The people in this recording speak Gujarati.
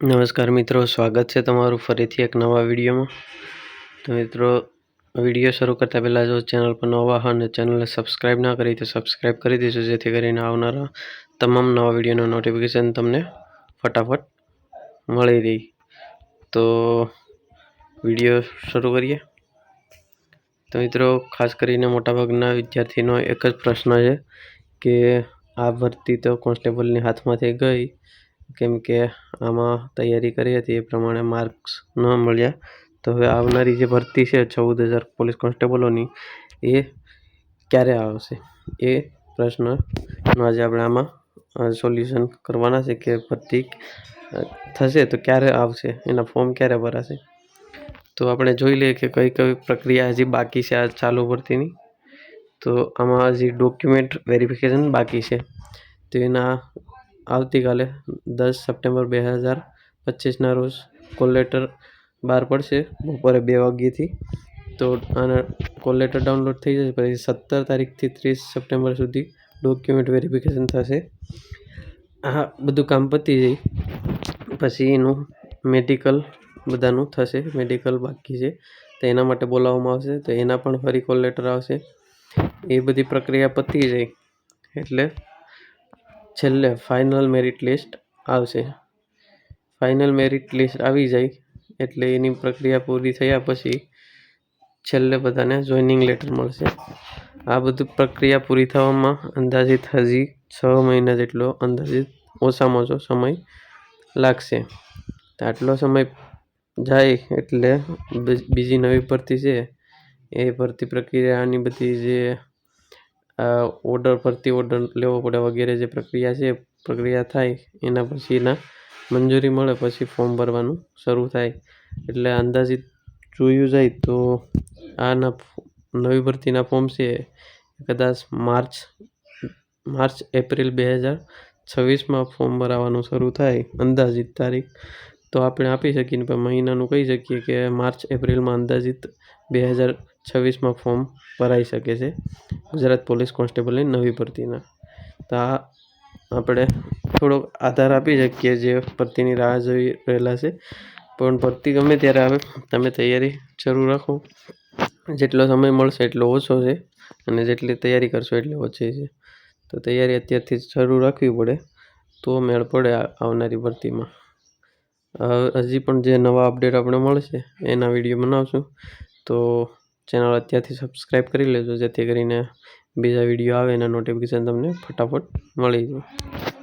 નમસ્કાર મિત્રો, સ્વાગત છે તમારું ફરીથી એક નવા વિડીયોમાં. તો મિત્રો, વીડિયો શરૂ કરતાં પહેલાં જો ચેનલ પર નવા હોય અને ચેનલને સબસ્ક્રાઈબ ના કરી તો સબસ્ક્રાઈબ કરી દેજો, જેથી કરીને આવનારા તમામ નવા વિડીયોનું નોટિફિકેશન તમને ફટાફટ મળી રહી. તો વીડિયો શરૂ કરીએ. તો મિત્રો, ખાસ કરીને મોટાભાગના વિદ્યાર્થીનો એક જ પ્રશ્ન છે કે, આ ભરતી તો કોન્સ્ટેબલની હાથમાંથી ગઈ કેમ કે આમાં તૈયારી કરી હતી, એ પ્રમાણે માર્ક્સ ન મળ્યા. તો હવે આવનારી જે ભરતી છે ચૌદ હજાર પોલીસ કોન્સ્ટેબલોની, એ ક્યારે આવશે? એ પ્રશ્નનો આજે આપણે આમાં સોલ્યુશન કરવાના છે કે ભરતી થશે તો ક્યારે આવશે? એના ફોર્મ ક્યારે ભરાશે? તો આપણે જોઈ લઈએ કે કઈ કઈ પ્રક્રિયા હજી બાકી છે આ ચાલુ ભરતીની. તો આમાં હજી ડોક્યુમેન્ટ વેરિફિકેશન બાકી છે. તો એના આવતીકાલે દસ સપ્ટેમ્બર બે હજાર પચીસના રોજ કોલ લેટર બહાર પડશે બપોરે બે વાગ્યેથી. તો આના કોલ લેટર ડાઉનલોડ થઈ જશે, પછી સત્તર તારીખથી ત્રીસ સપ્ટેમ્બર સુધી ડોક્યુમેન્ટ વેરિફિકેશન થશે. આ બધું કામ પતી જાય. પછી એનું મેડિકલ બધાનું થશે, મેડિકલ બાકી છે. તો એના માટે બોલાવવામાં આવશે, તો એના પણ ફરી કોલ લેટર આવશે. એ બધી પ્રક્રિયા પતી જાય. એટલે છેલ્લે ફાઇનલ મેરિટ લિસ્ટ આવશે. ફાઇનલ મેરિટ લિસ્ટ આવી જાય એટલે એની પ્રક્રિયા પૂરી થયા પછી છેલ્લે બધાને જોઈનિંગ લેટર મળશે. આ બધું પ્રક્રિયા પૂરી થવામાં અંદાજિત હજી છ મહિના જેટલો અંદાજિત ઓછામાં ઓછો સમય લાગશે. આટલો સમય જાય એટલે બીજી નવી ભરતી છે, એ ભરતી પ્રક્રિયાની બધી જે ઓર્ડર ફરતી ઓર્ડર લેવો પડે વગેરે જે પ્રક્રિયા છે, પ્રક્રિયા થાય, એના પછીના મંજૂરી મળે, પછી ફોર્મ ભરવાનું શરૂ થાય. એટલે અંદાજિત જોયું જાય તો આના નવી ભરતીના ફોર્મ છે, કદાચ માર્ચ માર્ચ, એપ્રિલ બે હજાર છવ્વીસમાં ફોર્મ ભરાવાનું શરૂ થાય, અંદાજિત તારીખ. તો આપણે આપી શકીએ પણ મહિનાનું કહી શકીએ કે માર્ચ, એપ્રિલમાં અંદાજિત બે હજાર છવ્વીસમાં ફોર્મ ભરાઈ શકે છે. ગુજરાત પોલીસ કોન્સ્ટેબલની નવી ભરતીના. તો આ આપણે થોડોક આધાર આપી શકીએ જે ભરતીની રાહ જોઈ રહેલા છે. પણ ભરતી ગમે ત્યારે આવે, તમે તૈયારી શરૂ રાખો. જેટલો સમય મળશે એટલો ઓછો છે અને જેટલી તૈયારી કરશો એટલી ઓછી છે. તો તૈયારી અત્યારથી શરૂ રાખવી પડે, તો મેળ પડે આવનારી ભરતીમાં. હજી પણ જે નવા અપડેટ આપણે મળશે, એના વીડિયો બનાવશું. તો ચેનલ અત્યારથી સબસ્ક્રાઈબ કરી લેજો, જેથી કરીને બીજા વીડિયો આવે એના નોટિફિકેશન તમને ફટાફટ મળી જાય.